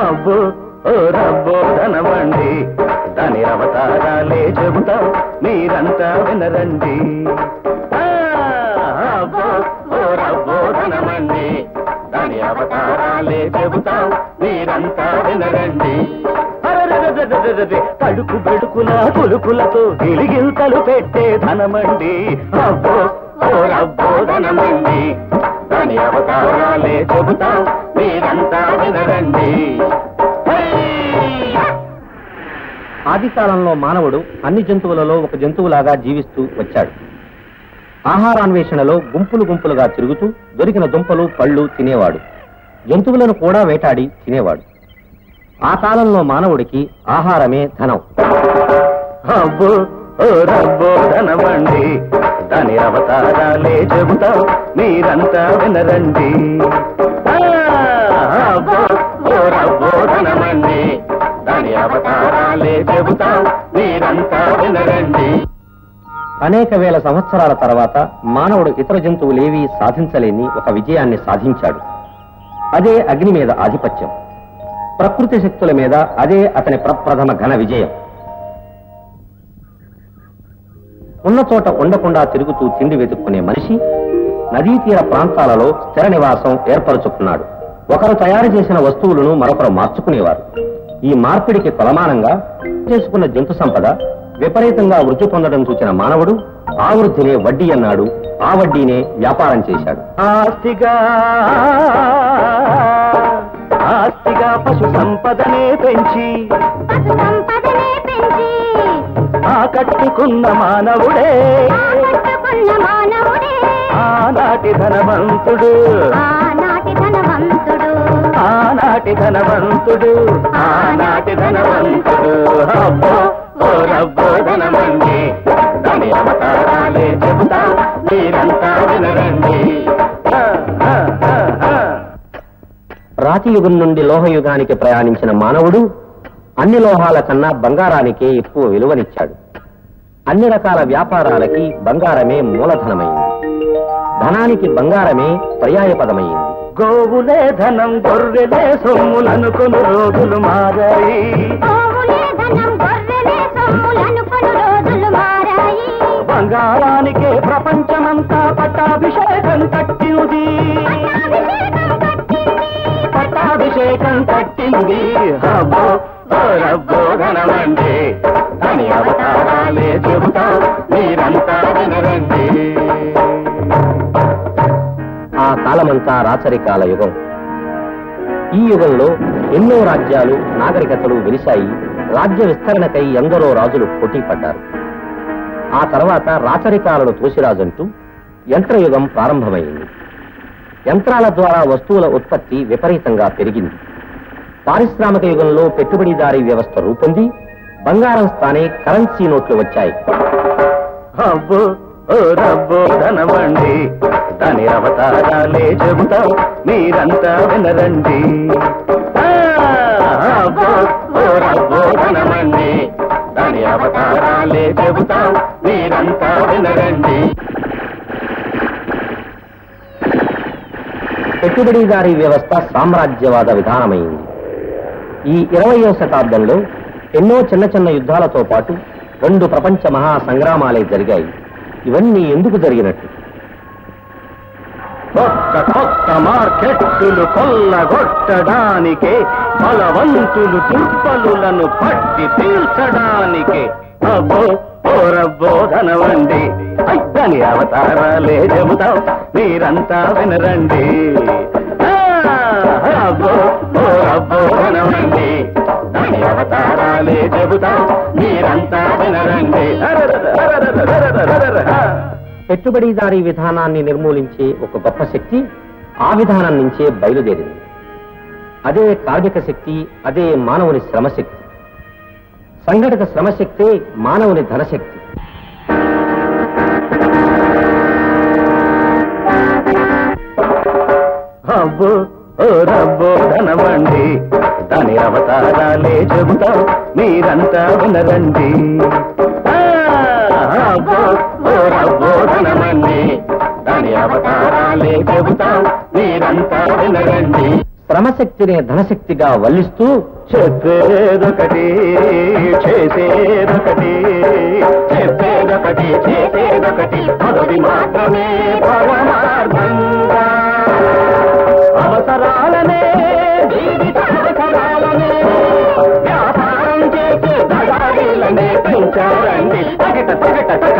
అబ్బో ఓ రబ్బో ధనమండి దాని అవతారాలే చెబుతాం మీరంతా వినరండి. ఆ, అబ్బో ఓ రబ్బో దాని అవతారాలే చెబుతాం మీరంతా వినరండి. తడుకు బెడుకుల కొలుకులతో గిలిగిల్తలు పెట్టే ధనమండి. అబ్బో ఓ రబ్బో ధనమండి దాని అవతారాలే చెబుతాం. మీరంతా వినరండి! ఆది కాలంలో మానవుడు అన్ని జంతువులలో ఒక జంతువులాగా జీవిస్తూ వచ్చాడు. ఆహారాన్వేషణలో గుంపులు గుంపులుగా తిరుగుతూ దొరికిన దుంపలు పళ్ళు తినేవాడు. జంతువులను కూడా వేటాడి తినేవాడు. ఆ కాలంలో మానవుడికి ఆహారమే ధనం. ధనమండి. దాని అవతారాలే చెబుతాం మీరంతా వినరండి. దాని అవతారాలే చెబుతాం మీరంతా వినరండి. అనేక వేల సంవత్సరాల తర్వాత మానవుడు ఇతర జంతువులేవీ సాధించలేని ఒక విజయాన్ని సాధించాడు. అదే అగ్ని మీద ఆధిపత్యం. ప్రకృతి శక్తుల మీద అదే అతని ప్రప్రథమ ఘన విజయం. ఉన్న చోట ఉండకుండా తిరుగుతూ తిండి వెతుక్కునే మనిషి నదీ తీర ప్రాంతాలలో స్థిర నివాసం ఏర్పరచుకున్నాడు. ఒకరు తయారు చేసిన వస్తువులను మరొకరు మార్చుకునేవారు. ఈ మార్పిడికి కొలమానంగా చేసుకున్న జంతు సంపద విపరీతంగా వృద్ధి పొందడం చూసిన మానవుడు ఆ వృద్ధినే వడ్డీ అన్నాడు. ఆ వడ్డీనే వ్యాపారం చేశాడు. ఆస్తిగా ఆస్తిగా పశు సంపదనే పెంచి పశు సంపదనే పెంచి ఆకట్టుకున్న మానవుడే. ఆనాటి ధనవంతుడు. ఆనాటి ధనవంతుడు. ఆనాటి ధనవంతుడు. అబ్బో ఓ రబ్బో ధనమండి. దాని అవతారాలే చెబుతా మీరంతా వినరండి. ఆ, ఆ, ఆ, ఆ. రాతి యుగం నుండి లోహయుగానికి ప్రయాణించిన మానవుడు అన్ని లోహాల కన్నా బంగారానికే ఎక్కువ విలువనిచ్చాడు. అన్ని రకాల వ్యాపారాలకి బంగారమే మూలధనమైంది. ధనానికి బంగారమే పర్యాయపదమైంది. గోవులే ధనం గొర్రెలే సొమ్ములనుకుని రోజులు మారాయి. బంగారానికే ప్రపంచమంతా పట్టాభిషేకం కట్టింది. పట్టాభిషేకం కట్టింది. అబ్బో రబ్బో అవతారాలే చెబుతా మీరంతా వినరండి. ఆ కాలమంతా రాచరికాల యుగం ఈ యుగంలో ఎన్నో రాజ్యాలు నాగరికతలు వెలిశాయి రాజ్య విస్తరణకై ఎందరో రాజులు పోటీ పడ్డారు. ఆ తర్వాత రాచరికాలను తోసిరాజంటూ యంత్రయుగం ప్రారంభమైంది. యంత్రాల ద్వారా వస్తువుల ఉత్పత్తి విపరీతంగా పెరిగింది. పారిశ్రామిక యుగంలో పెట్టుబడిదారీ వ్యవస్థ రూపొంది బంగారం స్థానే కరెన్సీ నోట్లు వచ్చాయి. అబ్బో ఓ రబ్బో ధనమండి. దాని అవతారాలే చెబుతాం మీరంతా వినరండి. ఆ, అబ్బో ఓ రబ్బో ధనమండి. దాని అవతారాలే చెబుతాం మీరంతా వినరండి. పెట్టుబడిదారీ వ్యవస్థ సామ్రాజ్యవాద విధానమైంది. ఈ ఇరవయో శతాబ్దంలో ఎన్నో చిన్న చిన్న యుద్ధాలతో పాటు రెండు ప్రపంచ మహా సంగ్రామాలే జరిగాయి. ఇవన్నీ ఎందుకు జరిగినట్టు? కొత్త కొత్త మార్కెట్లు కొల్లగొట్టడానికే బలవంతులు దుర్బలులను పట్టి తీర్చడానికే అబ్బో ఓ ధనవండి అయ్యని అవతారాలే చెబుతాం మీరంతా వినరండి. అబ్బో ఓ ధనవండి. చెబుతాం మీరంతా వినరండి. పెట్టుబడిదారీ విధానాన్ని నిర్మూలించే ఒక గొప్ప శక్తి ఆ విధానం నుంచే బయలుదేరింది. అదే కార్మిక శక్తి అదే మానవుని శ్రమశక్తి. సంఘటిత శ్రమశక్తే మానవుని ధనశక్తి. అబ్బో ఓ రబ్బో ధనమండి. దాని అవతారాలే చెబుతాం మీరంతా దాని అవతారాలే చెబుతాం మీరంతా వినరండి. శ్రమశక్తిని ధనశక్తిగా వల్లిస్తూ చెప్పేదొకటి చేసేదొకటి చెప్పేదొకటి చేసేదొకటి. మాత్రమే వ్యాపారం చేసే దళారీలనే పెంచారండి తగట తగట